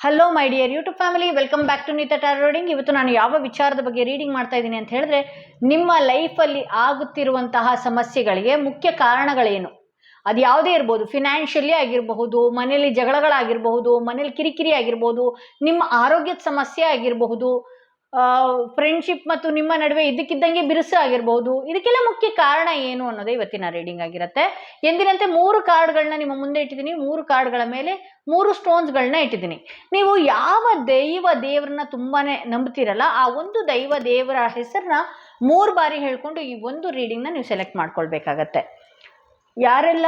Hello my dear YouTube family welcome back to Neeta tarot reading ಇವತ್ತು ನಾನು ಯಾವ ವಿಚಾರದ ಬಗ್ಗೆ ರೀಡಿಂಗ್ ಮಾಡ್ತಾ ಇದ್ದೀನಿ ಅಂತ ಹೇಳಿದ್ರೆ, ನಿಮ್ಮ ಲೈಫಲ್ಲಿ ಆಗುತ್ತಿರುವಂತಹ ಸಮಸ್ಯೆಗಳಿಗೆ ಮುಖ್ಯ ಕಾರಣಗಳೇನು? ಅದು ಯಾವುದೇ ಇರ್ಬೋದು. ಫಿನಾನ್ಷಿಯಲಿ ಆಗಿರಬಹುದು, ಮನೆಯಲ್ಲಿ ಜಗಳಗಳಾಗಿರಬಹುದು ಮನೇಲಿ ಕಿರಿಕಿರಿ ಆಗಿರ್ಬೋದು, ನಿಮ್ಮ ಆರೋಗ್ಯದ ಸಮಸ್ಯೆ ಆಗಿರಬಹುದು ಫ್ರೆಂಡ್ಶಿಪ್ ಮತ್ತು ನಿಮ್ಮ ನಡುವೆ ಇದಕ್ಕಿದ್ದಂಗೆ ಬಿರುಸು ಆಗಿರಬಹುದು ಇದಕ್ಕೆಲ್ಲ ಮುಖ್ಯ ಕಾರಣ ಏನು ಅನ್ನೋದೇ ಇವತ್ತಿನ ರೀಡಿಂಗ್ ಆಗಿರುತ್ತೆ. ಎಂದಿನಂತೆ ಮೂರು ಕಾರ್ಡ್ಗಳನ್ನ ನಿಮ್ಮ ಮುಂದೆ ಇಟ್ಟಿದ್ದೀನಿ. ಮೂರು ಕಾರ್ಡ್ಗಳ ಮೇಲೆ ಮೂರು ಸ್ಟೋನ್ಸ್ಗಳನ್ನ ಇಟ್ಟಿದ್ದೀನಿ. ನೀವು ಯಾವ ದೈವ ದೇವರನ್ನ ತುಂಬಾನೇ ನಂಬ್ತೀರಲ್ಲ, ಆ ಒಂದು ದೈವ ದೇವರ ಹೆಸರನ್ನ ಮೂರು ಬಾರಿ ಹೇಳ್ಕೊಂಡು ಈ ಒಂದು ರೀಡಿಂಗ್ನ ನೀವು ಸೆಲೆಕ್ಟ್ ಮಾಡ್ಕೊಳ್ಬೇಕಾಗತ್ತೆ. ಯಾರೆಲ್ಲ?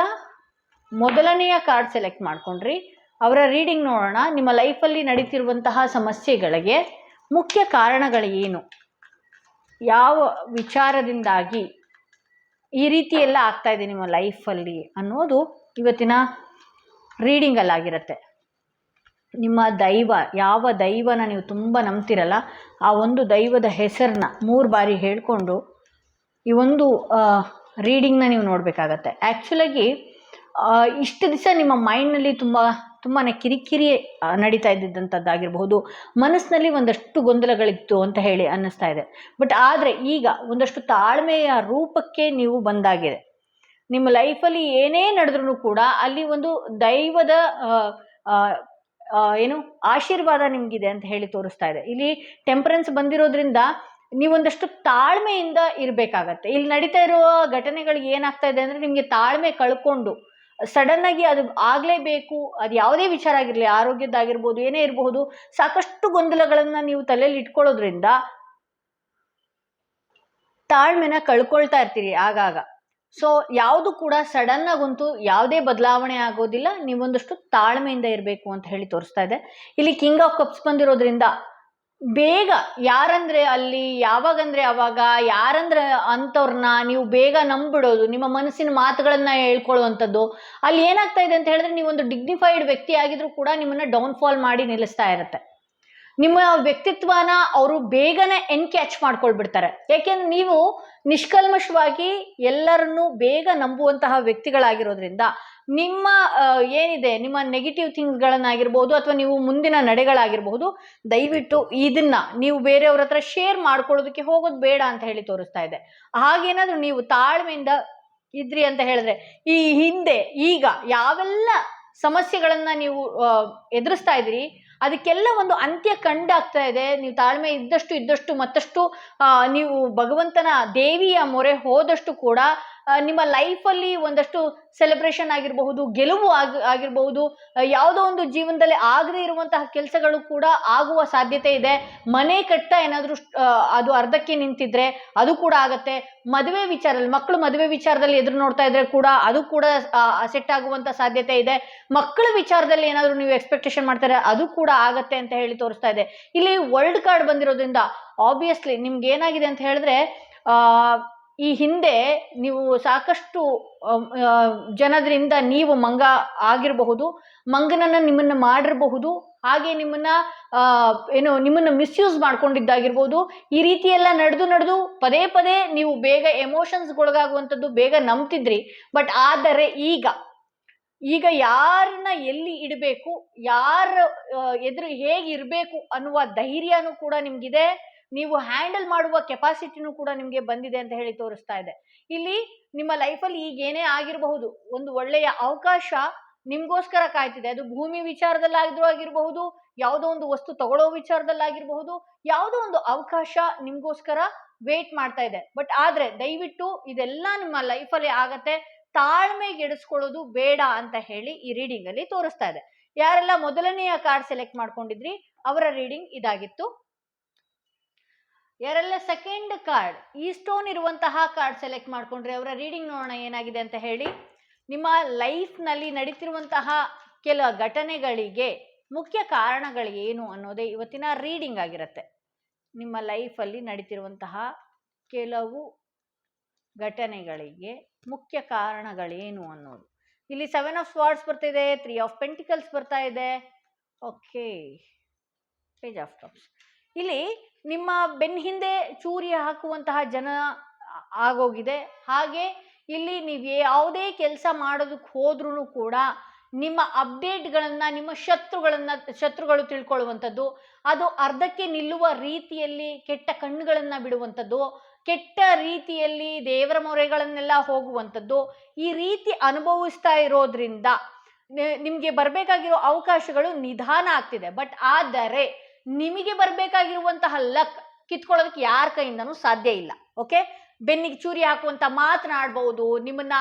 ಮೊದಲನೆಯ ಕಾರ್ಡ್ ಸೆಲೆಕ್ಟ್ ಮಾಡ್ಕೊಂಡ್ರಿ. ಅವರ ರೀಡಿಂಗ್ ನೋಡೋಣ. ನಿಮ್ಮ ಲೈಫಲ್ಲಿ ನಡೀತಿರುವಂತಹ ಸಮಸ್ಯೆಗಳಿಗೆ ಮುಖ್ಯ ಕಾರಣಗಳು ಏನು ಯಾವ ವಿಚಾರದಿಂದಾಗಿ ಈ ರೀತಿ ಎಲ್ಲ ಆಗ್ತಾ ಇದೆ ನಿಮ್ಮ ಲೈಫಲ್ಲಿ ಅನ್ನೋದು ಇವತ್ತಿನ ರೀಡಿಂಗಲ್ಲಾಗಿರುತ್ತೆ. ನಿಮ್ಮ ದೈವ, ಯಾವ ದೈವನ ನೀವು ತುಂಬ ನಂಬ್ತಿರಲ್ಲ, ಆ ಒಂದು ದೈವದ ಹೆಸರನ್ನ ಮೂರು ಬಾರಿ ಹೇಳಿಕೊಂಡು ಈ ಒಂದು ರೀಡಿಂಗ್ನ ನೀವು ನೋಡಬೇಕಾಗತ್ತೆ. ಆ್ಯಕ್ಚುಲಾಗಿ ಇಷ್ಟು ದಿವಸ ನಿಮ್ಮ ಮೈಂಡ್ನಲ್ಲಿ ತುಂಬ ತುಂಬಾ ಕಿರಿಕಿರಿ ನಡೀತಾ ಇದ್ದಿದ್ದಂಥದ್ದಾಗಿರಬಹುದು ಮನಸ್ಸಿನಲ್ಲಿ ಒಂದಷ್ಟು ಗೊಂದಲಗಳಿತ್ತು ಅಂತ ಹೇಳಿ ಅನ್ನಿಸ್ತಾ ಇದೆ. ಬಟ್ ಆದರೆ ಈಗ ಒಂದಷ್ಟು ತಾಳ್ಮೆಯ ರೂಪಕ್ಕೆ ನೀವು ಬಂದಾಗಿದೆ. ನಿಮ್ಮ ಲೈಫಲ್ಲಿ ಏನೇ ನಡೆದ್ರೂ ಕೂಡ ಅಲ್ಲಿ ಒಂದು ದೈವದ ಏನು ಆಶೀರ್ವಾದ ನಿಮಗಿದೆ ಅಂತ ಹೇಳಿ ತೋರಿಸ್ತಾ ಇದೆ. ಇಲ್ಲಿ ಟೆಂಪರೆನ್ಸ್ ಬಂದಿರೋದ್ರಿಂದ ನೀವೊಂದಷ್ಟು ತಾಳ್ಮೆಯಿಂದ ಇರಬೇಕಾಗತ್ತೆ. ಇಲ್ಲಿ ನಡೀತಾ ಇರುವ ಘಟನೆಗಳಿಗೆ ಏನಾಗ್ತಾ ಇದೆ ಅಂದರೆ ನಿಮಗೆ ತಾಳ್ಮೆ ಕಳ್ಕೊಂಡು ಸಡನ್ನಾಗಿ ಅದು ಆಗಲೇಬೇಕು, ಅದು ಯಾವುದೇ ವಿಚಾರ ಆಗಿರಲಿ ಆರೋಗ್ಯದ್ದಾಗಿರ್ಬೋದು ಏನೇ ಇರಬಹುದು, ಸಾಕಷ್ಟು ಗೊಂದಲಗಳನ್ನು ನೀವು ತಲೆಯಲ್ಲಿ ಇಟ್ಕೊಳ್ಳೋದ್ರಿಂದ ತಾಳ್ಮೆನ ಕಳ್ಕೊಳ್ತಾ ಇರ್ತೀರಿ ಆಗಾಗ. ಸೊ ಯಾವುದು ಕೂಡ ಸಡನ್ ಆಗಂತೂ ಯಾವುದೇ ಬದಲಾವಣೆ ಆಗೋದಿಲ್ಲ, ನೀವೊಂದಷ್ಟು ತಾಳ್ಮೆಯಿಂದ ಇರಬೇಕು ಅಂತ ಹೇಳಿ ತೋರಿಸ್ತಾ ಇದೆ. ಇಲ್ಲಿ ಕಿಂಗ್ ಆಫ್ ಕಪ್ಸ್ ಬಂದಿರೋದ್ರಿಂದ ಬೇಗ ಯಾರಂದ್ರೆ ಅಲ್ಲಿ, ಯಾವಾಗಂದ್ರೆ ಅವಾಗ, ಯಾರಂದ್ರೆ ಅಂಥವ್ರನ್ನ ನೀವು ಬೇಗ ನಂಬಿಡೋದು, ನಿಮ್ಮ ಮನಸ್ಸಿನ ಮಾತುಗಳನ್ನ ಹೇಳ್ಕೊಳ್ಳುವಂಥದ್ದು. ಅಲ್ಲಿ ಏನಾಗ್ತಾ ಇದೆ ಅಂತ ಹೇಳಿದ್ರೆ ನೀವೊಂದು ಡಿಗ್ನಿಫೈಡ್ ವ್ಯಕ್ತಿ ಆಗಿದ್ರು ಕೂಡ ನಿಮ್ಮನ್ನ ಡೌನ್ಫಾಲ್ ಮಾಡಿ ನಿಲ್ಲಿಸ್ತಾ ಇರುತ್ತೆ. ನಿಮ್ಮ ವ್ಯಕ್ತಿತ್ವನ ಅವರು ಬೇಗನೆ ಎನ್ಕ್ಯಾಚ್ ಮಾಡ್ಕೊಳ್ಬಿಡ್ತಾರೆ. ಯಾಕೆಂದ್ರೆ ನೀವು ನಿಷ್ಕಲ್ಮಶವಾಗಿ ಎಲ್ಲರನ್ನೂ ಬೇಗ ನಂಬುವಂತಹ ವ್ಯಕ್ತಿಗಳಾಗಿರೋದ್ರಿಂದ ನಿಮ್ಮ ಏನಿದೆ, ನಿಮ್ಮ ನೆಗೆಟಿವ್ ಥಿಂಗ್ಸ್ಗಳನ್ನಾಗಿರ್ಬೋದು ಅಥವಾ ನೀವು ಮುಂದಿನ ನಡೆಗಳಾಗಿರ್ಬಹುದು ದಯವಿಟ್ಟು ಇದನ್ನ ನೀವು ಬೇರೆಯವ್ರ ಹತ್ರ ಶೇರ್ ಮಾಡ್ಕೊಳ್ಳೋದಕ್ಕೆ ಹೋಗೋದು ಬೇಡ ಅಂತ ಹೇಳಿ ತೋರಿಸ್ತಾ ಇದೆ. ಹಾಗೇನಾದರೂ ನೀವು ತಾಳ್ಮೆಯಿಂದ ಇದ್ರಿ ಅಂತ ಹೇಳಿದ್ರೆ, ಈ ಹಿಂದೆ ಈಗ ಯಾವೆಲ್ಲ ಸಮಸ್ಯೆಗಳನ್ನ ನೀವು ಎದುರಿಸ್ತಾ ಇದ್ದೀರಿ ಅದಕ್ಕೆಲ್ಲ ಒಂದು ಅಂತ್ಯ ಕಂಡಾಗ್ತಾ ಇದೆ. ನೀವು ತಾಳ್ಮೆ ಇದ್ದಷ್ಟು ಇದ್ದಷ್ಟು ಮತ್ತಷ್ಟು ನೀವು ಭಗವಂತನ ದೇವಿಯ ಮೊರೆ ಹೋದಷ್ಟು ಕೂಡ ನಿಮ್ಮ ಲೈಫಲ್ಲಿ ಒಂದಷ್ಟು ಸೆಲೆಬ್ರೇಷನ್ ಆಗಿರಬಹುದು ಗೆಲುವು ಆಗಿ ಆಗಿರಬಹುದು ಯಾವುದೋ ಒಂದು ಜೀವನದಲ್ಲಿ ಆಗದೇ ಇರುವಂತಹ ಕೆಲಸಗಳು ಕೂಡ ಆಗುವ ಸಾಧ್ಯತೆ ಇದೆ. ಮನೆ ಕಟ್ಟ ಏನಾದರೂ ಅದು ಅರ್ಧಕ್ಕೆ ನಿಂತಿದ್ರೆ ಅದು ಕೂಡ ಆಗತ್ತೆ. ಮದುವೆ ವಿಚಾರದಲ್ಲಿ ಮಕ್ಕಳು ಮದುವೆ ವಿಚಾರದಲ್ಲಿ ಎದುರು ನೋಡ್ತಾ ಇದ್ರೆ ಕೂಡ ಅದು ಕೂಡ ಸೆಟ್ ಆಗುವಂತ ಸಾಧ್ಯತೆ ಇದೆ. ಮಕ್ಕಳ ವಿಚಾರದಲ್ಲಿ ಏನಾದರೂ ನೀವು ಎಕ್ಸ್ಪೆಕ್ಟೇಷನ್ ಮಾಡ್ತಾರೆ ಅದು ಕೂಡ ಆಗತ್ತೆ ಅಂತ ಹೇಳಿ ತೋರಿಸ್ತಾ ಇದೆ. ಇಲ್ಲಿ ವರ್ಲ್ಡ್ ಕಾರ್ಡ್ ಬಂದಿರೋದ್ರಿಂದ ಆಬ್ವಿಯಸ್ಲಿ ನಿಮ್ಗೆ ಏನಾಗಿದೆ ಅಂತ ಹೇಳಿದ್ರೆ ಆ, ಈ ಹಿಂದೆ ನೀವು ಸಾಕಷ್ಟು ಜನರಿಂದ ನೀವು ಮಂಗ ಆಗಿರಬಹುದು, ಮಂಗನನ್ನ ನಿಮ್ಮನ್ನ ಮಾಡಿರಬಹುದು, ಹಾಗೆ ನಿಮ್ಮನ್ನ ಏನು, ನಿಮ್ಮನ್ನ ಮಿಸ್ಯೂಸ್ ಮಾಡ್ಕೊಂಡಿದ್ದಾಗಿರ್ಬೋದು, ಈ ರೀತಿ ಎಲ್ಲ ನಡೆದು ನಡೆದು ಪದೇ ಪದೇ ನೀವು ಬೇಗ ಎಮೋಷನ್ಸ್ಗೊಳಗಾಗುವಂಥದ್ದು ಬೇಗ ನಂಬ್ತಿದ್ರಿ. ಬಟ್ ಆದರೆ ಈಗ ಈಗ ಯಾರನ್ನ ಎಲ್ಲಿ ಇಡಬೇಕು, ಯಾರ ಎದುರು ಹೇಗಿರಬೇಕು ಅನ್ನುವ ಧೈರ್ಯನೂ ಕೂಡ ನಿಮ್ಗಿದೆ. ನೀವು ಹ್ಯಾಂಡಲ್ ಮಾಡುವ ಕೆಪಾಸಿಟಿನೂ ಕೂಡ ನಿಮಗೆ ಬಂದಿದೆ ಅಂತ ಹೇಳಿ ತೋರಿಸ್ತಾ ಇದೆ. ಇಲ್ಲಿ ನಿಮ್ಮ ಲೈಫಲ್ಲಿ ಈಗ ಏನೇ ಆಗಿರಬಹುದು, ಒಂದು ಒಳ್ಳೆಯ ಅವಕಾಶ ನಿಮ್ಗೋಸ್ಕರ ಕಾಯ್ತಿದೆ. ಅದು ಭೂಮಿ ವಿಚಾರದಲ್ಲಾದ್ರೂ ಆಗಿರಬಹುದು, ಯಾವುದೋ ಒಂದು ವಸ್ತು ತಗೊಳ್ಳೋ ವಿಚಾರದಲ್ಲಾಗಿರಬಹುದು, ಯಾವುದೋ ಒಂದು ಅವಕಾಶ ನಿಮ್ಗೋಸ್ಕರ ವೇಟ್ ಮಾಡ್ತಾ ಇದೆ. ಬಟ್ ಆದ್ರೆ ದಯವಿಟ್ಟು ಇದೆಲ್ಲ ನಿಮ್ಮ ಲೈಫಲ್ಲಿ ಆಗತ್ತೆ ತಾಳ್ಮೆಗೆಡಿಸ್ಕೊಳ್ಳೋದು ಬೇಡ ಅಂತ ಹೇಳಿ ಈ ರೀಡಿಂಗ್ ಅಲ್ಲಿ ತೋರಿಸ್ತಾ ಇದೆ. ಯಾರೆಲ್ಲ ಮೊದಲನೆಯ ಕಾರ್ಡ್ ಸೆಲೆಕ್ಟ್ ಮಾಡ್ಕೊಂಡಿದ್ರಿ, ಅವರ ರೀಡಿಂಗ್ ಇದಾಗಿತ್ತು. ಯಾರೆಲ್ಲ ಸೆಕೆಂಡ್ ಕಾರ್ಡ್ ಈ ಸ್ಟೋನ್ ಇರುವಂತಹ ಕಾರ್ಡ್ ಸೆಲೆಕ್ಟ್ ಮಾಡಿಕೊಂಡ್ರೆ ಅವರ ರೀಡಿಂಗ್ ನೋಡೋಣ ಏನಾಗಿದೆ ಅಂತ ಹೇಳಿ. ನಿಮ್ಮ ಲೈಫ್ನಲ್ಲಿ ನಡೀತಿರುವಂತಹ ಕೆಲ ಘಟನೆಗಳಿಗೆ ಮುಖ್ಯ ಕಾರಣಗಳು ಏನು ಅನ್ನೋದೇ ಇವತ್ತಿನ ರೀಡಿಂಗ್ ಆಗಿರುತ್ತೆ. ನಿಮ್ಮ ಲೈಫಲ್ಲಿ ನಡೀತಿರುವಂತಹ ಕೆಲವು ಘಟನೆಗಳಿಗೆ ಮುಖ್ಯ ಕಾರಣಗಳೇನು ಅನ್ನೋದು. ಇಲ್ಲಿ ಸೆವೆನ್ ಆಫ್ ಸ್ವಾರ್ಡ್ಸ್ ಬರ್ತಿದೆ ತ್ರೀ ಆಫ್ ಪೆಂಟಿಕಲ್ಸ್ ಬರ್ತಾ ಇದೆ. ಓಕೆ ಪೇಜ್ ಆಫ್ ಟಾಪ್ಸ್ ಇಲ್ಲಿ ನಿಮ್ಮ ಬೆನ್ನ ಹಿಂದೆ ಚೂರಿ ಹಾಕುವಂತಹ ಜನ ಆಗೋಗಿದೆ. ಹಾಗೆ ಇಲ್ಲಿ ನೀವು ಯಾವುದೇ ಕೆಲಸ ಮಾಡೋದಕ್ಕೆ ಹೋದ್ರೂ ಕೂಡ ನಿಮ್ಮ ಅಪ್ಡೇಟ್ಗಳನ್ನು, ನಿಮ್ಮ ಶತ್ರುಗಳನ್ನು, ಶತ್ರುಗಳು ತಿಳ್ಕೊಳ್ಳುವಂಥದ್ದು, ಅದು ಅರ್ಧಕ್ಕೆ ನಿಲ್ಲುವ ರೀತಿಯಲ್ಲಿ ಕೆಟ್ಟ ಕಣ್ಣುಗಳನ್ನು ಬಿಡುವಂಥದ್ದು, ಕೆಟ್ಟ ರೀತಿಯಲ್ಲಿ ದೇವರ ಮೊರೆಗಳನ್ನೆಲ್ಲ ಹೋಗುವಂಥದ್ದು, ಈ ರೀತಿ ಅನುಭವಿಸ್ತಾ ಇರೋದ್ರಿಂದ ನಿಮಗೆ ಬರಬೇಕಾಗಿರೋ ಅವಕಾಶಗಳು ನಿಧಾನ ಆಗ್ತಿದೆ. ಬಟ್ ಆದರೆ ನಿಮಗೆ ಬರಬೇಕಾಗಿರುವಂತಹ ಲಕ್ ಕಿತ್ಕೊಳ್ಳೋದಕ್ಕೆ ಯಾರ ಕೈಯಿಂದನೂ ಸಾಧ್ಯ ಇಲ್ಲ ಓಕೆ ಬೆನ್ನಿಗೆ ಚೂರಿ ಹಾಕುವಂತ ಮಾತನಾಡಬಹುದು, ನಿಮ್ಮನ್ನ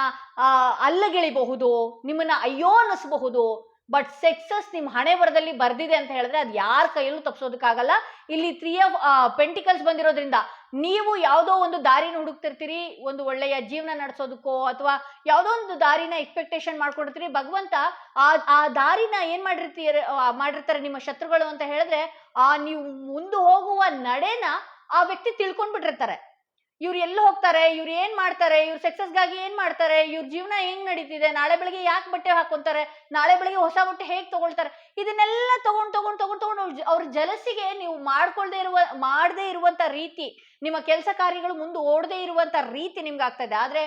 ಅಲ್ಲಗೆಳಿಬಹುದು, ನಿಮ್ಮನ್ನ ಅಯ್ಯೋ ಅನ್ನಿಸಬಹುದು ಬಟ್ ಸೆಕ್ಸಸ್ ನಿಮ್ಮ ಹಣೆ ಬರದಲ್ಲಿ ಬರ್ದಿದೆ ಅಂತ ಹೇಳಿದ್ರೆ ಅದು ಯಾರ ಕೈಯಲ್ಲೂ ತಪ್ಸೋದಕ್ಕಾಗಲ್ಲ. ಇಲ್ಲಿ ತ್ರೀ ಆಫ್ ಪೆಂಟಿಕಲ್ಸ್ ಬಂದಿರೋದ್ರಿಂದ ನೀವು ಯಾವುದೋ ಒಂದು ದಾರಿನ ಹುಡುಕ್ತಿರ್ತೀರಿ, ಒಂದು ಒಳ್ಳೆಯ ಜೀವನ ನಡೆಸೋದಕ್ಕೋ ಅಥವಾ ಯಾವುದೋ ಒಂದು ದಾರಿನ ಎಕ್ಸ್ಪೆಕ್ಟೇಷನ್ ಮಾಡ್ಕೊಂಡಿರ್ತೀರಿ. ಭಗವಂತ ಆ ಆ ದಾರಿನ ಏನ್ ಮಾಡಿರ್ತೀರ ಮಾಡಿರ್ತಾರೆ ನಿಮ್ಮ ಶತ್ರುಗಳು ಅಂತ ಹೇಳಿದ್ರೆ ಆ ನೀವು ಮುಂದೆ ಹೋಗುವ ನಡೆನ ಆ ವ್ಯಕ್ತಿ ತಿಳ್ಕೊಂಡ್ಬಿಟ್ಟಿರ್ತಾರೆ. ಇವ್ರು ಎಲ್ಲಿ ಹೋಗ್ತಾರೆ? ಇವ್ರು ಏನ್ ಮಾಡ್ತಾರೆ? ಇವ್ರು ಸಕ್ಸಸ್ಗಾಗಿ ಏನ್ ಮಾಡ್ತಾರೆ? ಇವ್ರ ಜೀವನ ಹೆಂಗ್ ನಡೀತಿದೆ? ನಾಳೆ ಬೆಳಿಗ್ಗೆ ಯಾಕೆ ಬಟ್ಟೆ ಹಾಕೊಂತಾರೆ? ನಾಳೆ ಬೆಳಿಗ್ಗೆ ಹೊಸ ಬಟ್ಟೆ ಹೇಗ್ ತಗೊಳ್ತಾರೆ? ಇದನ್ನೆಲ್ಲ ತಗೊಂಡ್ ತಗೊಂಡ್ ತಗೊಂಡ್, ತಗೊಂಡು ಅವ್ರ ಜಲಸಿಗೆ ನೀವು ಮಾಡ್ಕೊಳ್ದೆ ಇರುವ, ಮಾಡದೇ ಇರುವಂತ ರೀತಿ, ನಿಮ್ಮ ಕೆಲಸ ಕಾರ್ಯಗಳು ಮುಂದೆ ಓಡದೇ ಇರುವಂತ ರೀತಿ ನಿಮ್ಗೆ ಆಗ್ತಾ ಇದೆ. ಆದ್ರೆ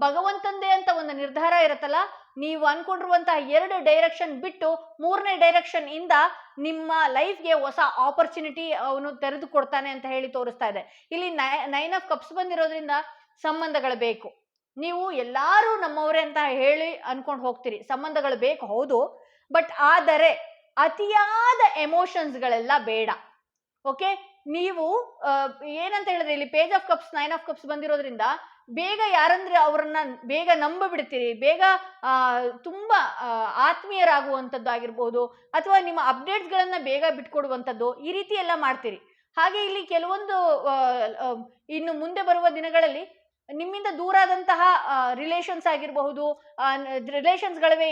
ಭಗವಂತಂದೇ ಅಂತ ಒಂದು ನಿರ್ಧಾರ ಇರುತ್ತಲ್ಲ? ನೀವು ಅನ್ಕೊಂಡಿರುವಂತಹ ಎರಡು ಡೈರೆಕ್ಷನ್ ಬಿಟ್ಟು ಮೂರನೇ ಡೈರೆಕ್ಷನ್ ಇಂದ ನಿಮ್ಮ ಲೈಫ್ಗೆ ಹೊಸ ಆಪರ್ಚುನಿಟಿ ಅವನು ತೆರೆದು ಕೊಡ್ತಾನೆ ಅಂತ ಹೇಳಿ ತೋರಿಸ್ತಾ ಇದೆ. ಇಲ್ಲಿ ನೈನ್ ಆಫ್ ಕಪ್ಸ್ ಬಂದಿರೋದ್ರಿಂದ ಸಂಬಂಧಗಳು ಬೇಕು. ನೀವು ಎಲ್ಲಾರು ನಮ್ಮವರೇ ಅಂತ ಹೇಳಿ ಅನ್ಕೊಂಡು ಹೋಗ್ತೀರಿ. ಸಂಬಂಧಗಳು ಬೇಕು, ಹೌದು. ಬಟ್ ಆದರೆ ಅತಿಯಾದ ಎಮೋಷನ್ಸ್ಗಳೆಲ್ಲ ಬೇಡ. ಓಕೆ ನೀವು ಏನಂತ ಹೇಳಿದ್ರೆ? ಇಲ್ಲಿ page of cups nine of cups ಬಂದಿರೋದ್ರಿಂದ ಬೇಗ ಯಾರಂದ್ರೆ ಅವ್ರನ್ನ ಬೇಗ ನಂಬಿಬಿಡ್ತೀರಿ ಬೇಗ ತುಂಬ ತುಂಬಾ ಆ, ಆತ್ಮೀಯರಾಗುವಂಥದ್ದು ಆಗಿರ್ಬೋದು ಅಥವಾ ನಿಮ್ಮ ಅಪ್ಡೇಟ್ಸ್ಗಳನ್ನು ಬೇಗ ಬಿಟ್ಕೊಡುವಂಥದ್ದು ಈ ರೀತಿ ಎಲ್ಲ ಮಾಡ್ತೀರಿ. ಹಾಗೆ ಇಲ್ಲಿ ಕೆಲವೊಂದು ಇನ್ನು ಮುಂದೆ ಬರುವ ದಿನಗಳಲ್ಲಿ ನಿಮ್ಮಿಂದ ದೂರ ಆದಂತಹ ರಿಲೇಷನ್ಸ್ ಆಗಿರಬಹುದು ರಿಲೇಷನ್ಸ್ಗಳವೇ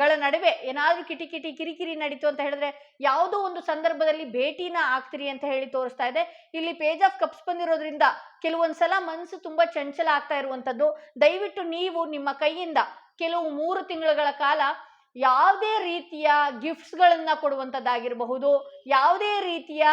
ಗಳ ನಡುವೆ ಏನಾದರೂ ಕಿಟಿ ಕಿಟಿ ಕಿರಿಕಿರಿ ನಡೀತು ಅಂತ ಹೇಳಿದ್ರೆ ಯಾವುದೋ ಒಂದು ಸಂದರ್ಭದಲ್ಲಿ ಭೇಟಿನ ಆಗ್ತೀರಿ ಅಂತ ಹೇಳಿ ತೋರಿಸ್ತಾ ಇದೆ. ಇಲ್ಲಿ ಪೇಜ್ ಆಫ್ ಕಪ್ಸ್ ಬಂದಿರೋದ್ರಿಂದ ಕೆಲವೊಂದ್ಸಲ ಮನಸ್ಸು ತುಂಬಾ ಚಂಚಲ ಆಗ್ತಾ ಇರುವಂತದ್ದು. ದಯವಿಟ್ಟು ನೀವು ನಿಮ್ಮ ಕೈಯಿಂದ ಕೆಲವು ಮೂರು ತಿಂಗಳುಗಳ ಕಾಲ ಯಾವುದೇ ರೀತಿಯ ಗಿಫ್ಟ್ಸ್ಗಳನ್ನ ಕೊಡುವಂಥದ್ದಾಗಿರಬಹುದು ಯಾವುದೇ ರೀತಿಯ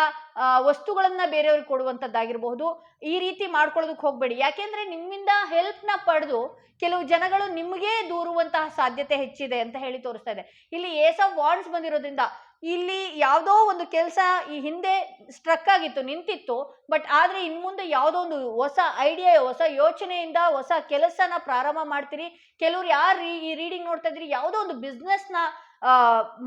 ವಸ್ತುಗಳನ್ನು ಬೇರೆಯವ್ರಿಗೆ ಕೊಡುವಂಥದ್ದಾಗಿರಬಹುದು ಈ ರೀತಿ ಮಾಡ್ಕೊಳ್ಳೋದಕ್ಕೆ ಹೋಗಬೇಡಿ. ಯಾಕೆಂದ್ರೆ ನಿಮ್ಮಿಂದ ಹೆಲ್ಪ್ನ ಪಡೆದು ಕೆಲವು ಜನಗಳು ನಿಮಗೇ ದೂರುವಂತಹ ಸಾಧ್ಯತೆ ಹೆಚ್ಚಿದೆ ಅಂತ ಹೇಳಿ ತೋರಿಸ್ತಾ ಇದೆ. ಇಲ್ಲಿ ಏಸ್ ಆಫ್ ವಾಂಡ್ಸ್ ಬಂದಿರೋದ್ರಿಂದ ಇಲ್ಲಿ ಯಾವುದೋ ಒಂದು ಕೆಲಸ ಈ ಹಿಂದೆ ಸ್ಟ್ರಕ್ ಆಗಿತ್ತು, ನಿಂತಿತ್ತು ಬಟ್ ಆದ್ರೆ ಇನ್ಮುಂದೆ ಯಾವುದೋ ಒಂದು ಹೊಸ ಐಡಿಯಾ ಹೊಸ ಯೋಚನೆಯಿಂದ ಹೊಸ ಕೆಲಸನ ಪ್ರಾರಂಭ ಮಾಡ್ತೀರಿ. ಕೆಲವ್ರು ಯಾರು ಈ ರೀಡಿಂಗ್ ನೋಡ್ತಾ ಇದ್ರಿ ಯಾವುದೋ ಒಂದು ಬಿಸ್ನೆಸ್ನ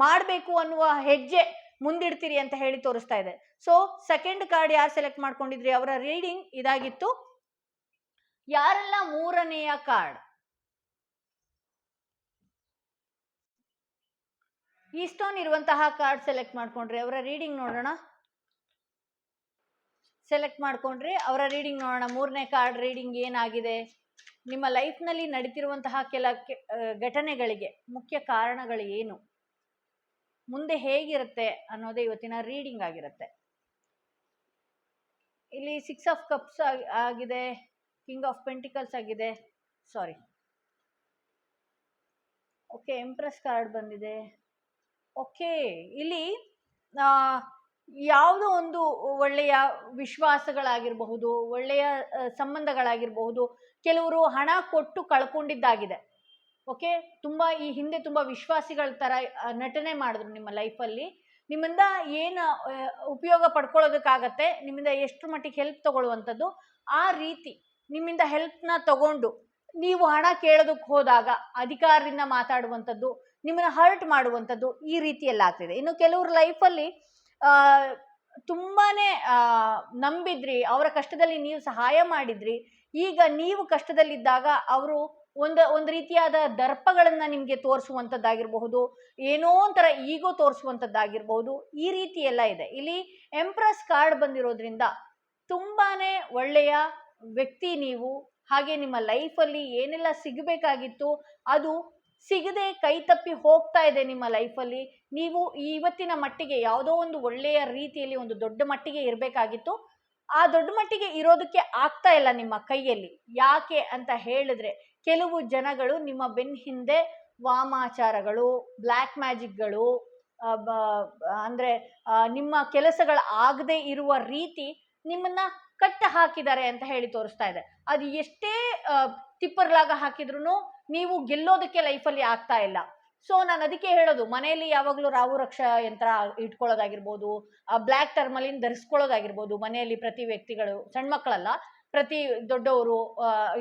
ಮಾಡಬೇಕು ಅನ್ನುವ ಹೆಜ್ಜೆ ಮುಂದಿಡ್ತೀರಿ ಅಂತ ಹೇಳಿ ತೋರಿಸ್ತಾ ಇದೆ. ಸೊ ಸೆಕೆಂಡ್ ಕಾರ್ಡ್ ಯಾರು ಸೆಲೆಕ್ಟ್ ಮಾಡ್ಕೊಂಡಿದ್ರಿ? ಅವರ ರೀಡಿಂಗ್ ಇದಾಗಿತ್ತು. ಯಾರೆಲ್ಲ ಮೂರನೆಯ ಕಾರ್ಡ್ ಈ ಸ್ಟೋನ್ ಇರುವಂತಹ ಕಾರ್ಡ್ ಸೆಲೆಕ್ಟ್ ಮಾಡ್ಕೊಂಡ್ರಿ. ಅವರ ರೀಡಿಂಗ್ ನೋಡೋಣ. ಸೆಲೆಕ್ಟ್ ಮಾಡ್ಕೊಂಡ್ರಿ. ಅವರ ರೀಡಿಂಗ್ ನೋಡೋಣ. ಮೂರನೇ ಕಾರ್ಡ್ ರೀಡಿಂಗ್ ಏನಾಗಿದೆ? ನಿಮ್ಮ ಲೈಫ್ನಲ್ಲಿ ನಡೀತಿರುವಂತಹ ಕೆಲ ಘಟನೆಗಳಿಗೆ ಮುಖ್ಯ ಕಾರಣಗಳು ಏನು? ಮುಂದೆ ಹೇಗಿರುತ್ತೆ ಅನ್ನೋದೇ ಇವತ್ತಿನ ರೀಡಿಂಗ್ ಆಗಿರುತ್ತೆ. ಇಲ್ಲಿ ಸಿಕ್ಸ್ ಆಫ್ ಕಪ್ಸ್ ಆಗಿದೆ. ಕಿಂಗ್ ಆಫ್ ಪೆಂಟಿಕಲ್ಸ್ ಆಗಿದೆ. ಸಾರಿ ಓಕೆ ಎಂಪ್ರೆಸ್ ಕಾರ್ಡ್ ಬಂದಿದೆ. ಓಕೆ, ಇಲ್ಲಿ ಯಾವುದೋ ಒಂದು ಒಳ್ಳೆಯ ವಿಶ್ವಾಸಗಳಾಗಿರಬಹುದು, ಒಳ್ಳೆಯ ಸಂಬಂಧಗಳಾಗಿರಬಹುದು, ಕೆಲವರು ಹಣ ಕೊಟ್ಟು ಕಳ್ಕೊಂಡಿದ್ದಾಗಿದೆ. ಓಕೆ, ತುಂಬ ಈ ಹಿಂದೆ ತುಂಬ ವಿಶ್ವಾಸಿಗಳ ಥರ ನಟನೆ ಮಾಡಿದ್ರು ನಿಮ್ಮ ಲೈಫಲ್ಲಿ. ನಿಮ್ಮಿಂದ ಏನು ಉಪಯೋಗ ಪಡ್ಕೊಳ್ಳೋದಕ್ಕಾಗತ್ತೆ, ನಿಮ್ಮಿಂದ ಎಷ್ಟು ಮಟ್ಟಿಗೆ ಹೆಲ್ಪ್ ತಗೊಳ್ಳುವಂಥದ್ದು, ಆ ರೀತಿ ನಿಮ್ಮಿಂದ ಹೆಲ್ಪ್ನ ತಗೊಂಡು, ನೀವು ಹಣ ಕೇಳೋದಕ್ಕೆ ಹೋದಾಗ, ಅಧಿಕಾರದಿಂದ ಮಾತಾಡುವಂಥದ್ದು ನಿಮ್ಮನ್ನ ಹರ್ಟ್ ಮಾಡುವಂಥದ್ದು ಈ ರೀತಿಯೆಲ್ಲ ಆಗ್ತಿದೆ. ಇನ್ನು ಕೆಲವ್ರ ಲೈಫಲ್ಲಿ ತುಂಬಾ ನಂಬಿದ್ರಿ, ಅವರ ಕಷ್ಟದಲ್ಲಿ ನೀವು ಸಹಾಯ ಮಾಡಿದ್ರಿ, ಈಗ ನೀವು ಕಷ್ಟದಲ್ಲಿದ್ದಾಗ ಅವರು ಒಂದು ಒಂದು ರೀತಿಯಾದ ದರ್ಪಗಳನ್ನು ನಿಮಗೆ ತೋರಿಸುವಂಥದ್ದಾಗಿರಬಹುದು, ಏನೋ ಒಂಥರ ಈಗೋ ತೋರಿಸುವಂಥದ್ದಾಗಿರಬಹುದು, ಈ ರೀತಿ ಎಲ್ಲ ಇದೆ. ಇಲ್ಲಿ ಎಂಪ್ರೆಸ್ ಕಾರ್ಡ್ ಬಂದಿರೋದ್ರಿಂದ ತುಂಬಾ ಒಳ್ಳೆಯ ವ್ಯಕ್ತಿ ನೀವು, ಹಾಗೆ ನಿಮ್ಮ ಲೈಫಲ್ಲಿ ಏನೆಲ್ಲ ಸಿಗಬೇಕಾಗಿತ್ತು, ಅದು ಸಿಗದೆ ಕೈ ತಪ್ಪಿ ಹೋಗ್ತಾ ಇದೆ ನಿಮ್ಮ ಲೈಫಲ್ಲಿ. ನೀವು ಇವತ್ತಿನ ಮಟ್ಟಿಗೆ ಯಾವುದೋ ಒಂದು ಒಳ್ಳೆಯ ರೀತಿಯಲ್ಲಿ ಒಂದು ದೊಡ್ಡ ಮಟ್ಟಿಗೆ ಇರಬೇಕಾಗಿತ್ತು. ಆ ದೊಡ್ಡ ಮಟ್ಟಿಗೆ ಇರೋದಕ್ಕೆ ಆಗ್ತಾ ಇಲ್ಲ ನಿಮ್ಮ ಕೈಯಲ್ಲಿ. ಯಾಕೆ ಅಂತ ಹೇಳಿದ್ರೆ, ಕೆಲವು ಜನಗಳು ನಿಮ್ಮ ಬೆನ್ ಹಿಂದೆ ವಾಮಾಚಾರಗಳು, ಬ್ಲ್ಯಾಕ್ ಮ್ಯಾಜಿಕ್ಗಳು ಅಂದರೆ ನಿಮ್ಮ ಕೆಲಸಗಳು ಆಗದೆ ಇರುವ ರೀತಿ ನಿಮ್ಮನ್ನ ಕಟ್ಟ ಹಾಕಿದ್ದಾರೆ ಅಂತ ಹೇಳಿ ತೋರಿಸ್ತಾ ಇದೆ. ಅದು ಎಷ್ಟೇ ತಿಪ್ಪರ್ಲಾಗ ಹಾಕಿದ್ರು ನೀವು ಗೆಲ್ಲೋದಕ್ಕೆ ಲೈಫಲ್ಲಿ ಆಗ್ತಾ ಇಲ್ಲ. ಸೊ ನಾನು ಅದಕ್ಕೆ ಹೇಳೋದು, ಮನೆಯಲ್ಲಿ ಯಾವಾಗಲೂ ರಾವು ರಕ್ಷಾ ಯಂತ್ರ ಇಟ್ಕೊಳ್ಳೋದಾಗಿರ್ಬೋದು ಬ್ಲ್ಯಾಕ್ ಟರ್ಮಲಿನ್ ಧರಿಸ್ಕೊಳ್ಳೋದಾಗಿರ್ಬೋದು, ಮನೆಯಲ್ಲಿ ಪ್ರತಿ ವ್ಯಕ್ತಿಗಳು ಸಣ್ಣ ಮಕ್ಕಳಲ್ಲ, ಪ್ರತಿ ದೊಡ್ಡವರು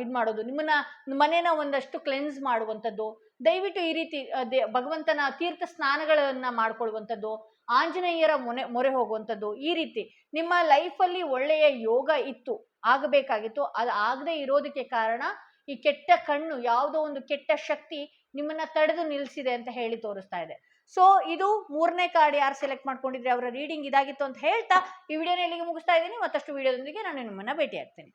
ಇದು ಮಾಡೋದು. ನಿಮ್ಮನ್ನ, ಮನೇನ ಒಂದಷ್ಟು ಕ್ಲೆನ್ಸ್ ಮಾಡುವಂಥದ್ದು, ದಯವಿಟ್ಟು ಈ ರೀತಿ ಭಗವಂತನ ತೀರ್ಥ ಸ್ನಾನಗಳನ್ನ ಮಾಡ್ಕೊಳ್ಳುವಂಥದ್ದು, ಆಂಜನೇಯರ ಮೊನೆ, ಮೊರೆ ಹೋಗುವಂಥದ್ದು, ಈ ರೀತಿ. ನಿಮ್ಮ ಲೈಫಲ್ಲಿ ಒಳ್ಳೆಯ ಯೋಗ ಇತ್ತು, ಆಗಬೇಕಾಗಿತ್ತು, ಅದು ಆಗದೆ ಇರೋದಕ್ಕೆ ಕಾರಣ ಈ ಕೆಟ್ಟ ಕಣ್ಣು, ಯಾವುದೋ ಒಂದು ಕೆಟ್ಟ ಶಕ್ತಿ ನಿಮ್ಮನ್ನ ತಡೆದು ನಿಲ್ಲಿಸಿದೆ ಅಂತ ಹೇಳಿ ತೋರಿಸ್ತಾ ಇದೆ. ಸೊ ಇದು ಮೂರನೇ ಕಾರ್ಡ್ ಯಾರು ಸೆಲೆಕ್ಟ್ ಮಾಡ್ಕೊಂಡಿದ್ರೆ ಅವರ ರೀಡಿಂಗ್ ಇದಾಗಿತ್ತು ಅಂತ ಹೇಳ್ತಾ ಈ ವಿಡಿಯೋನ ಇಲ್ಲಿಗೆ ಮುಗಿಸ್ತಾ ಇದ್ದೀನಿ. ಮತ್ತಷ್ಟು ವಿಡಿಯೋದೊಂದಿಗೆ ನಾನು ನಿಮ್ಮನ್ನ ಭೇಟಿ ಆಗ್ತೀನಿ